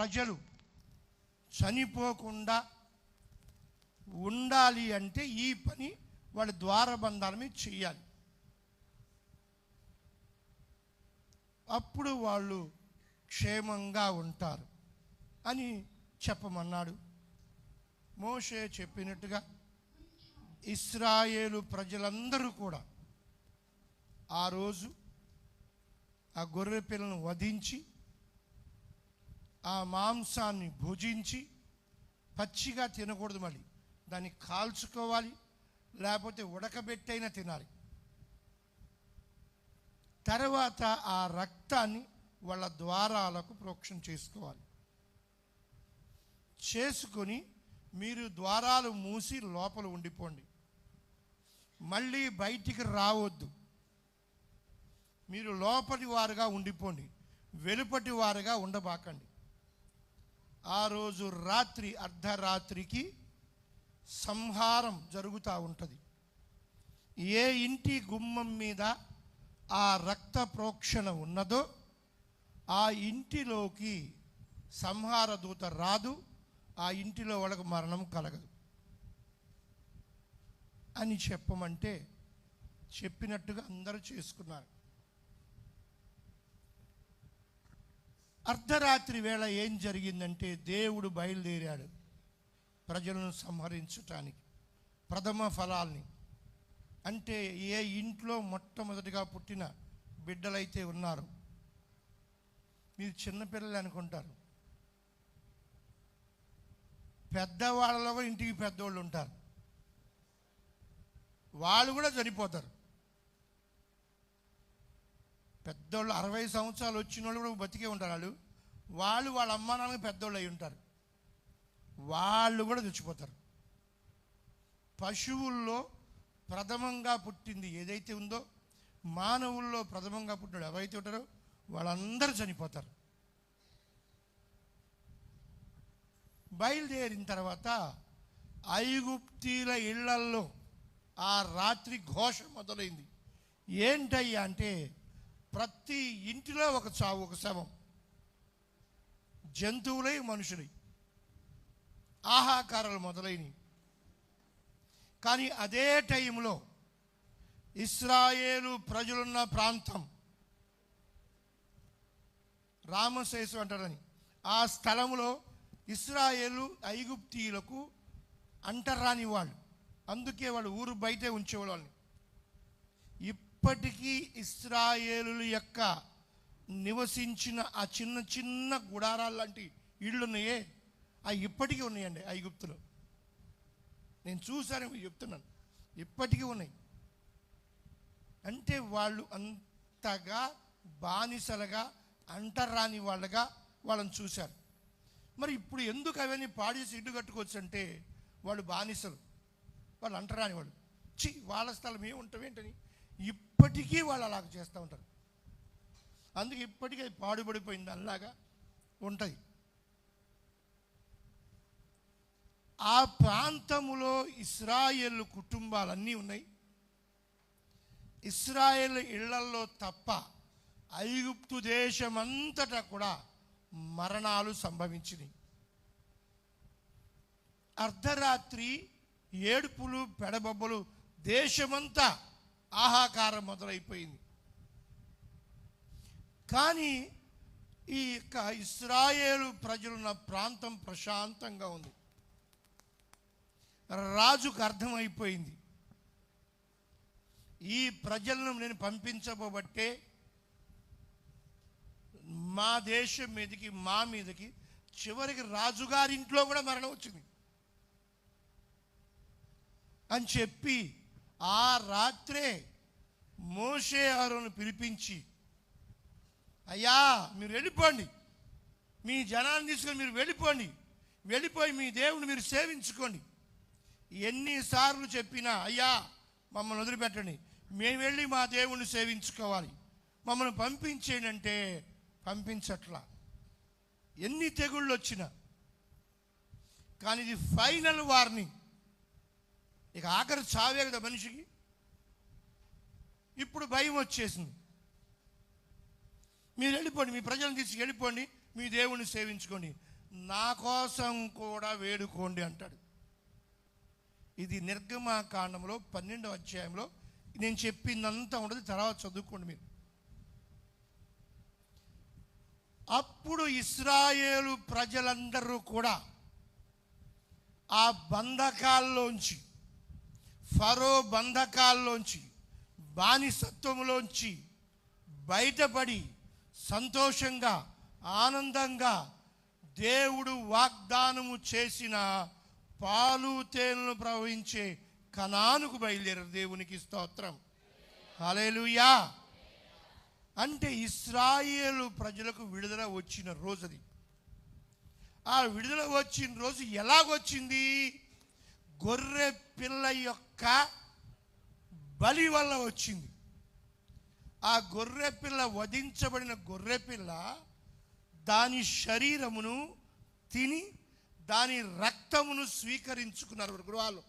ప్రజలు చనిపోకుండా ఉండాలి అంటే ఈ పని వాళ్ళ ద్వారబంధాల మీద చెయ్యాలి అప్పుడు వాళ్ళు క్షేమంగా ఉంటారు అని చెప్పమన్నాడు. మోషే చెప్పినట్టుగా ఇస్రాయేలు ప్రజలందరూ కూడా ఆ రోజు ఆ గొర్రె పిల్లను వధించి ఆ మాంసాన్ని భుజించి పచ్చిగా తినకూడదు మళ్ళీ. దాన్ని కాల్చుకోవాలి లేకపోతే ఉడకబెట్టైనా తినాలి. తర్వాత ఆ రక్తాన్ని వాళ్ళ ద్వారాలకు ప్రోక్షణ చేసుకోవాలి. చేసుకొని మీరు ద్వారాలు మూసి లోపల ఉండిపోండి. మళ్ళీ బయటికి రావద్దు. మీరు లోపటి వారుగా ఉండిపోండి. వెలుపటి వారుగా ఉండబాకండి. ఆ రోజు రాత్రి అర్ధరాత్రికి సంహారం జరుగుతూ ఉంటుంది. ఏ ఇంటి గుమ్మం మీద ఆ రక్త ప్రోక్షణ ఉన్నదో ఆ ఇంటిలోకి సంహార దూత రాదు ఆ ఇంటిలో వాళ్ళకు మరణం కలగదు. అని చెప్పమంటే చెప్పినట్టుగా అందరూ చేసుకున్నారు. అర్ధరాత్రి వేళ ఏం జరిగిందంటే దేవుడు బయలుదేరాడు ప్రజలను సంహరించటానికి ప్రథమ ఫలాల్ని. అంటే ఏ ఇంట్లో మొట్టమొదటిగా పుట్టిన బిడ్డలైతే ఉన్నారు మీరు చిన్నపిల్లలు అనుకుంటారు. పెద్దవాళ్ళలో కూడా ఇంటికి పెద్దోళ్ళు ఉంటారు. వాళ్ళు కూడా చనిపోతారు. పెద్దోళ్ళు అరవై సంవత్సరాలు వచ్చిన వాళ్ళు కూడా బతికే ఉంటారు వాళ్ళు. వాళ్ళు వాళ్ళ అమ్మా నాన్నకి పెద్దోళ్ళు అయి ఉంటారు. వాళ్ళు కూడా చచ్చిపోతారు. పశువుల్లో ప్రథమంగా పుట్టింది ఏదైతే ఉందో మానవుల్లో ప్రథమంగా పుట్టినాడు ఎవరైతే ఉంటారో వాళ్ళందరూ చనిపోతారు. బయలుదేరిన తర్వాత ఐగుప్తీల ఇళ్ళల్లో ఆ రాత్రి ఘోష మొదలైంది. ఏంటయ్యా అంటే ప్రతి ఇంటిలో ఒక చావు ఒక శవం. జంతువులై మనుషులై. ఆహాకారాలు మొదలైనవి. కానీ అదే టైంలో ఇస్రాయేలు ప్రజలున్న ప్రాంతం రామశేషు అంటారని. ఆ స్థలంలో ఇస్రాయేలు ఐగుప్తీయులకు అంటరాని వాళ్ళు. అందుకే వాళ్ళు ఊరు బయటే ఉంచేవాళ్ళని. ఇప్పటికీ ఇస్రాయేలు యొక్క నివసించిన ఆ చిన్న చిన్న గుడారాలు లాంటి ఇళ్ళు ఉన్నాయే? అవి ఇప్పటికీ ఉన్నాయండి ఐగుప్తులో. నేను చూశాను చెప్తున్నాను. ఇప్పటికీ ఉన్నాయి. అంటే వాళ్ళు అంతగా బానిసలుగా అంటరాని వాళ్ళగా వాళ్ళని చూశారు. మరి ఇప్పుడు ఎందుకు అవన్నీ పాడేసి ఇల్లు కట్టుకోవచ్చు అంటే వాళ్ళు బానిసలు. వాళ్ళు అంటరాని వాళ్ళు. చి వాళ్ళ స్థలం ఏమి ఏంటని? ఇప్పటికీ వాళ్ళు అలాగ చేస్తూ ఉంటారు. అందుకే ఇప్పటికీ అది పాడుబడిపోయింది అలాగా ఉంటుంది. ఆ ప్రాంతములో ఇస్రాయేల్ కుటుంబాలన్నీ ఉన్నాయి. ఇస్రాయేల్ ఇళ్ళల్లో తప్ప ఐగుప్తు దేశమంతటా కూడా మరణాలు సంభవించినాయి. అర్ధరాత్రి ఏడుపులు పెడబొబ్బలు దేశమంతా ఆహాకారం మొదలైపోయింది. కానీ ఈ యొక్క ఇస్రాయేలు ప్రజలున్న ప్రాంతం ప్రశాంతంగా ఉంది. రాజుకు అర్థమైపోయింది. ఈ ప్రజలను నేను పంపించబోబట్టే మా దేశం మీదకి మా మీదకి చివరికి రాజుగారింట్లో కూడా మరణం వచ్చింది. అని చెప్పి ఆ రాత్రే మోషే ఆరోను పిలిపించి అయ్యా మీరు వెళ్ళిపోండి. మీ జనాన్ని తీసుకొని మీరు వెళ్ళిపోండి. వెళ్ళిపోయి మీ దేవుని మీరు సేవించుకోండి. ఎన్నిసార్లు చెప్పినా అయ్యా మమ్మల్ని వదిలిపెట్టండి. మేము వెళ్ళి మా దేవుణ్ణి సేవించుకోవాలి. మమ్మల్ని పంపించేయండి అంటే పంపించట్లా. ఎన్ని తెగుళ్ళు వచ్చినా కానీ ఇది ఫైనల్ వార్నింగ్. ఇక ఆఖరి చావే కదా మనిషికి? ఇప్పుడు భయం వచ్చేసింది. మీరు వెళ్ళిపోండి మీ ప్రజలను తీసుకు వెళ్ళిపోండి మీ దేవుణ్ణి సేవించుకోండి. నా కోసం కూడా వేడుకోండి అంటాడు. ఇది నిర్గమాకాండంలో పన్నెండవ అధ్యాయంలో నేను చెప్పిందంతా ఉండదు తర్వాత చదువుకోండి మీరు. అప్పుడు ఇస్రాయేలు ప్రజలందరూ కూడా ఆ బంధకాల్లోంచి ఫరో బంధకాల్లోంచి బానిసత్వంలోంచి బయటపడి సంతోషంగా ఆనందంగా దేవుడు వాగ్దానము చేసిన పాలు తేనెలు ప్రవహించే కనానుకు బయలుదేరారు దేవునికి స్తోత్రం. హల్లెలూయా. అంటే ఇస్రాయేలు ప్రజలకు విడుదల వచ్చిన రోజుది ఆ విడుదల వచ్చిన రోజు ఎలాగొచ్చింది? గొర్రె పిల్ల యొక్క బలి వల్ల వచ్చింది. ఆ గొర్రె పిల్ల వధించబడిన గొర్రె పిల్ల దాని శరీరమును తిని దాని రక్తమును స్వీకరించుకున్నారు గృహాలు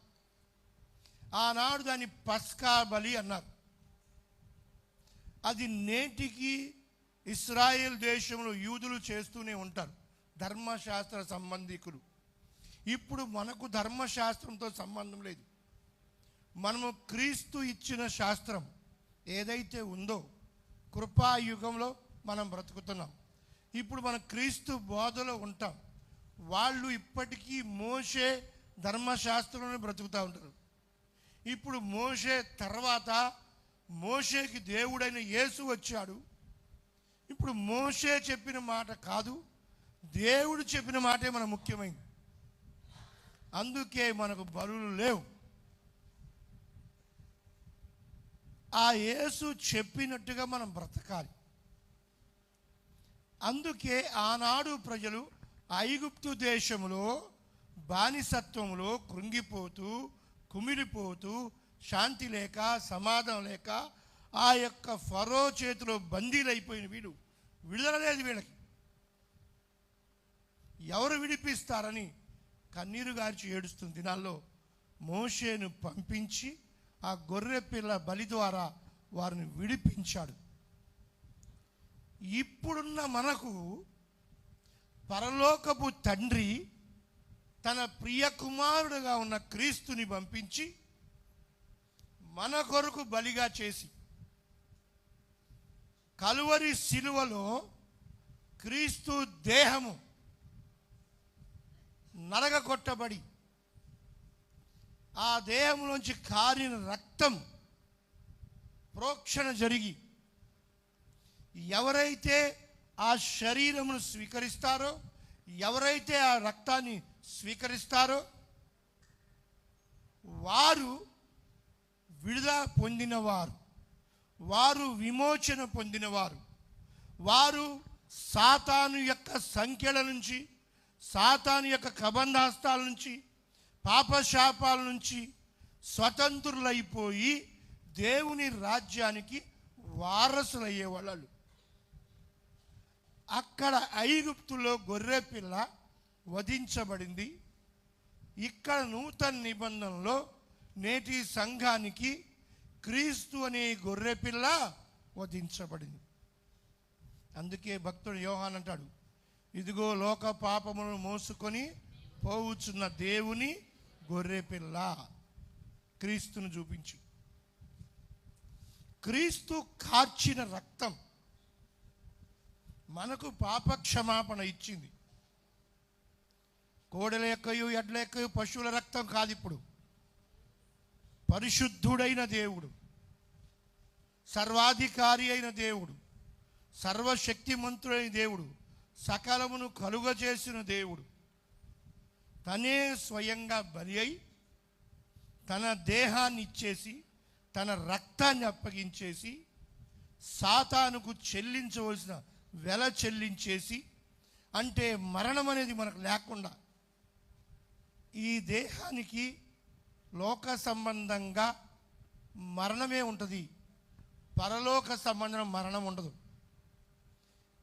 ఆనాడు దాని పస్కా బలి అన్నారు. అది నేటికి ఇస్రాయేల్ దేశంలో యూదులు చేస్తూనే ఉంటారు. ధర్మశాస్త్ర సంబంధికులు. ఇప్పుడు మనకు ధర్మశాస్త్రంతో సంబంధం లేదు. మనము క్రీస్తు ఇచ్చిన శాస్త్రం ఏదైతే ఉందో కృపాయుగంలో మనం బ్రతుకుతున్నాం. ఇప్పుడు మనం క్రీస్తు బోధలో ఉంటాం. వాళ్ళు ఇప్పటికీ మోసే ధర్మశాస్త్రంలో బ్రతుకుతూ ఉంటారు. ఇప్పుడు మోసే తర్వాత మోషేకి దేవుడైన యేసు వచ్చాడు. ఇప్పుడు మోషే చెప్పిన మాట కాదు దేవుడు చెప్పిన మాటే మన ముఖ్యమైనది అందుకే మనకు బరువులు లేవు. ఆ యేసు చెప్పినట్టుగా మనం బ్రతకాలి. అందుకే ఆనాడు ప్రజలు ఐగుప్తు దేశంలో బానిసత్వంలో కృంగిపోతూ కుమిలిపోతూ శాంతి లేక సమాధానం లేక ఆ యొక్క ఫరో చేతిలో బందీలైపోయిన వీడు విడుదల లేదు వీళ్ళకి. ఎవరు విడిపిస్తారని కన్నీరు గార్చి ఏడుస్తున్న దినాల్లో మోషేను పంపించి ఆ గొర్రె పిల్ల బలి ద్వారా వారిని విడిపించాడు. ఇప్పుడున్న మనకు పరలోకపు తండ్రి తన ప్రియ కుమారుడుగా ఉన్న క్రీస్తుని పంపించి మన కొరకు బలిగా చేసి కలువరి శిలువలో క్రీస్తు దేహము నరగకొట్టబడి ఆ దేహంలోంచి కారిన రక్తం ప్రోక్షణ జరిగి ఎవరైతే ఆ శరీరమును స్వీకరిస్తారో ఎవరైతే ఆ రక్తాన్ని స్వీకరిస్తారో వారు విడుదల పొందినవారు వారు విమోచన పొందినవారు వారు సాతాను యొక్క సంఖ్యల నుంచి సాతాను యొక్క కబంధాస్తాల నుంచి పాపశాపాల నుంచి స్వతంత్రులైపోయి దేవుని రాజ్యానికి వారసులయ్యే వాళ్ళు అక్కడ ఐగుప్తులో గొర్రె పిల్ల వధించబడింది. ఇక్కడ నూతన నిబంధనలో నేటి సంఘానికి క్రీస్తు అనే గొర్రె పిల్ల వధించబడింది. అందుకే భక్తుడు యోహాన్ అంటాడు ఇదిగో లోక పాపమును మోసుకొని పోవుచున్న దేవుని గొర్రె పిల్ల. క్రీస్తును చూపించు. క్రీస్తు కార్చిన రక్తం మనకు పాప క్షమాపణ ఇచ్చింది. కోడెల యొక్కయు ఎడ్ల యొక్కయు పశువుల రక్తం కాదు ఇప్పుడు. పరిశుద్ధుడైన దేవుడు. సర్వాధికారి అయిన దేవుడు. సర్వశక్తిమంతుడైన దేవుడు. సకలమును కలుగజేసిన దేవుడు. తనే స్వయంగా బలి అయి తన దేహాన్ని ఇచ్చేసి తన రక్తాన్ని అప్పగించేసి సాతానుకు చెల్లించవలసిన వెల చెల్లించేసి అంటే మరణం అనేది మనకు లేకుండా ఈ దేహానికి లోక సంబంధంగా మరణమే ఉంటుంది. పరలోక సంబంధం మరణం ఉండదు.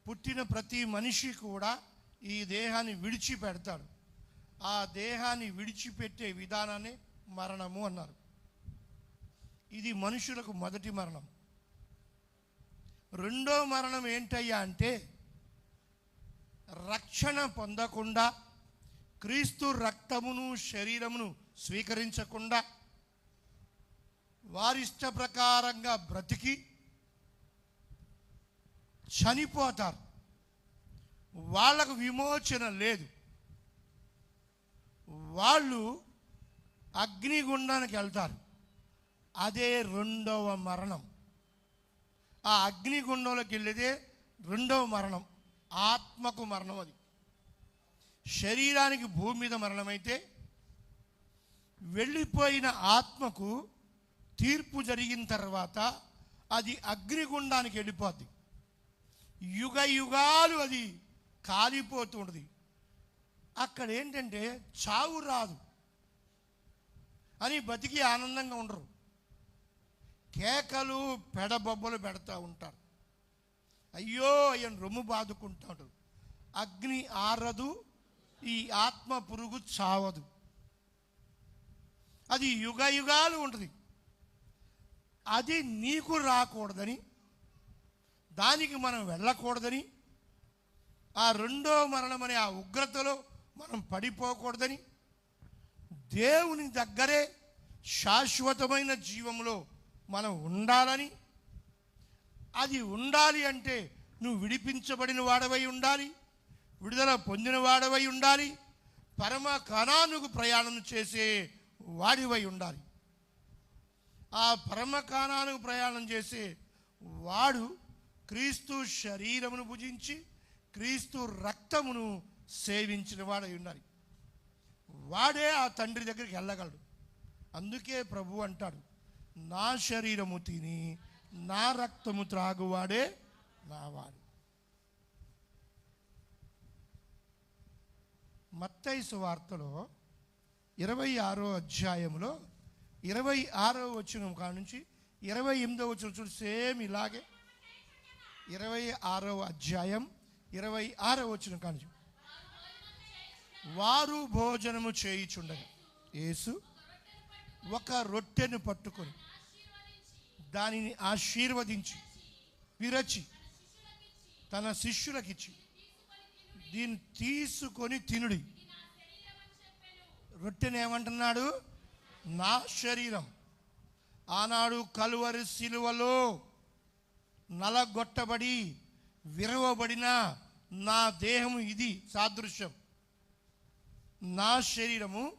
పుట్టిన ప్రతి మనిషి కూడా ఈ దేహాన్ని విడిచిపెడతాడు. ఆ దేహాన్ని విడిచిపెట్టే విధానాన్ని మరణము అన్నారు. ఇది మనుషులకు మొదటి మరణం. రెండో మరణం ఏంటయ్యా అంటే రక్షణ పొందకుండా క్రీస్తు రక్తమును శరీరమును స్వీకరించకుండా వారిష్ట ప్రకారంగా బ్రతికి చనిపోతారు. వాళ్ళకు విమోచన లేదు. వాళ్ళు అగ్నిగుండానికి వెళ్తారు. అదే రెండవ మరణం. ఆ అగ్నిగుండంలోకి వెళ్ళేదే రెండవ మరణం. ఆత్మకు మరణం అది. శరీరానికి భూమి మీద మరణమైతే వెళ్ళిపోయిన ఆత్మకు తీర్పు జరిగిన తర్వాత అది అగ్నిగుండానికి వెళ్ళిపోద్ది. యుగ యుగాలు అది కాలిపోతూ ఉంటుంది. అక్కడ ఏంటంటే చావు రాదు. అని బతికి ఆనందంగా ఉండరు. కేకలు పెడబొబ్బలు పెడతా ఉంటారు. అయ్యో ఆయన రొమ్ము బాదుకుంటాడు. అగ్ని ఆరదు ఈ ఆత్మ పురుగు చావదు. అది యుగ యుగాలు ఉంటుంది. అది నీకు రాకూడదని దానికి మనం వెళ్ళకూడదని ఆ రెండో మరణం అనే ఆ ఉగ్రతలో మనం పడిపోకూడదని దేవుని దగ్గరే శాశ్వతమైన జీవంలో మనం ఉండాలని అది ఉండాలి అంటే నువ్వు విడిపించబడిన వాడవై ఉండాలి విడుదల పొందిన వాడవై ఉండాలి పరమ కణానుకు ప్రయాణం చేసే వాడివై ఉండాలి. ఆ పరమ కానానికి ప్రయాణం చేసే వాడు క్రీస్తు శరీరమును భుజించి క్రీస్తు రక్తమును సేవించిన వాడై ఉన్నారు వాడే ఆ తండ్రి దగ్గరికి వెళ్ళగలడు. అందుకే ప్రభు అంటాడు నా శరీరము తిని నా రక్తము త్రాగువాడే నావాడు మత్తైసు వార్తలో ఇరవై ఆరో అధ్యాయంలో ఇరవై ఆరో వచ్చిన కానుంచి ఇరవై ఎనిమిదో వచ్చిన చూడు సేమ్ ఇలాగే ఇరవై ఆరవ అధ్యాయం ఇరవై ఆరవ వచ్చిన కానీ వారు భోజనము చేయిచుండగా యేసు ఒక రొట్టెను పట్టుకొని దానిని ఆశీర్వదించి విరచి తన శిష్యులకిచ్చి దీన్ని తీసుకొని తినుడి. రొట్టెను ఏమంటున్నాడు? నా శరీరం. ఆనాడు కలువరి శిలువలో నలగొట్టబడి విరవబడిన నా దేహము ఇది. సాదృశ్యం. నా శరీరము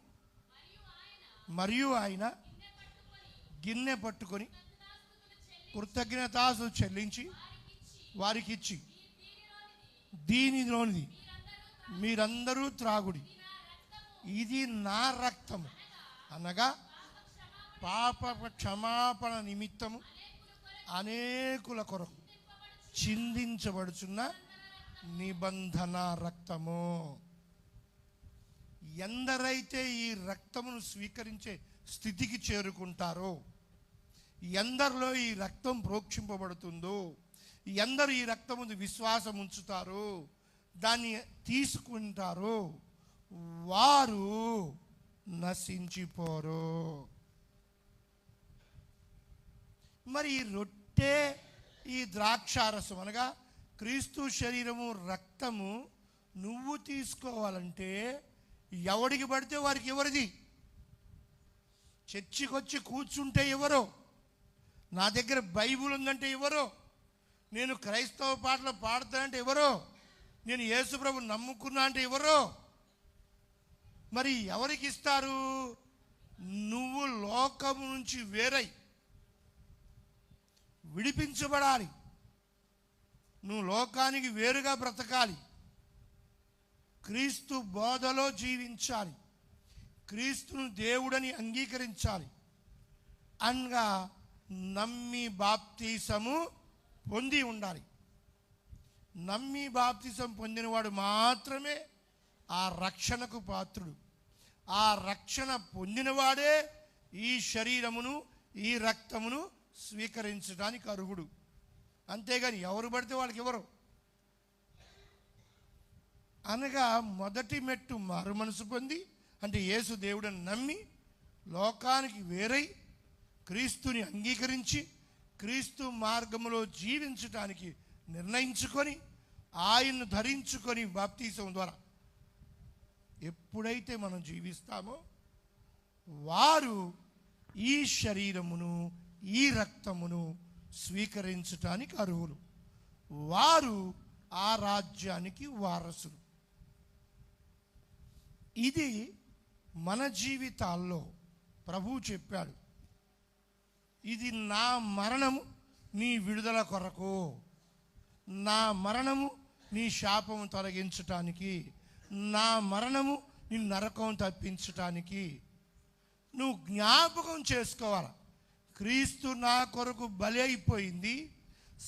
మరియు ఆయన గిన్నె పట్టుకొని కృతజ్ఞతాసు చెల్లించి వారికి ఇచ్చి దీనిలోనిది మీరందరూ త్రాగుడి. ఇది నా రక్తము అనగా పాప క్షమాపణ నిమిత్తము అనేకుల కొరకు చిందించబడుచున్న నిబంధన రక్తము. ఎందరైతే ఈ రక్తమును స్వీకరించే స్థితికి చేరుకుంటారో ఎందరిలో ఈ రక్తం ప్రోక్షింపబడుతుందో ఎందరు ఈ రక్తం విశ్వాసం ఉంచుతారో దాన్ని తీసుకుంటారో వారు నశించిపోరు. మరి ఈ రొట్టె ఈ ద్రాక్షారసం అనగా క్రీస్తు శరీరము రక్తము నువ్వు తీసుకోవాలంటే ఎవడికి పడితే వారికి ఎవరిది? చర్చికొచ్చి కూర్చుంటే ఎవరో? నా దగ్గర బైబుల్ ఉందంటే ఎవరో? నేను క్రైస్తవ పాటలు పాడుతానంటే ఎవరో? నేను యేసుప్రభు నమ్ముకున్నా అంటే ఎవరో? మరి ఎవరికి ఇస్తారు? నువ్వు లోకము నుంచి వేరై విడిపించబడాలి. నువ్వు లోకానికి వేరుగా బ్రతకాలి. క్రీస్తు బోధలో జీవించాలి. క్రీస్తును దేవుడని అంగీకరించాలి. అనగా నమ్మి బాప్తీసము పొంది ఉండాలి. నమ్మి బాప్తిసం పొందినవాడు మాత్రమే ఆ రక్షణకు పాత్రుడు. ఆ రక్షణ పొందినవాడే ఈ శరీరమును ఈ రక్తమును స్వీకరించడానికి అర్హుడు. అంతేగాని ఎవరు పడితే వాళ్ళకి ఎవరు అనగా మొదటి మెట్టు మారు మనసు పొంది అంటే యేసు దేవుడని నమ్మి లోకానికి వేరై క్రీస్తుని అంగీకరించి క్రీస్తు మార్గములో జీవించటానికి నిర్ణయించుకొని ఆయన్ను ధరించుకొని బాప్తీసం ద్వారా ఎప్పుడైతే మనం జీవిస్తామో వారు ఈ శరీరమును ఈ రక్తమును స్వీకరించటానికి అర్హులు. వారు ఆ రాజ్యానికి వారసులు. ఇది మన జీవితాల్లో ప్రభు చెప్పాడు. ఇది నా మరణము నీ విడుదల కొరకు. నా మరణము నీ శాపము తొలగించటానికి. నా మరణము నీ నరకం తప్పించటానికి. నువ్వు జ్ఞాపకం చేసుకోవాలి? క్రీస్తు నా కొరకు బలి అయిపోయింది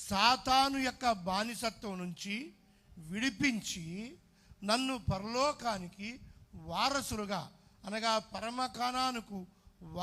సాతాను యొక్క బానిసత్వం నుంచి విడిపించి నన్ను పరలోకానికి వారసులుగా అనగా పరమకానానికి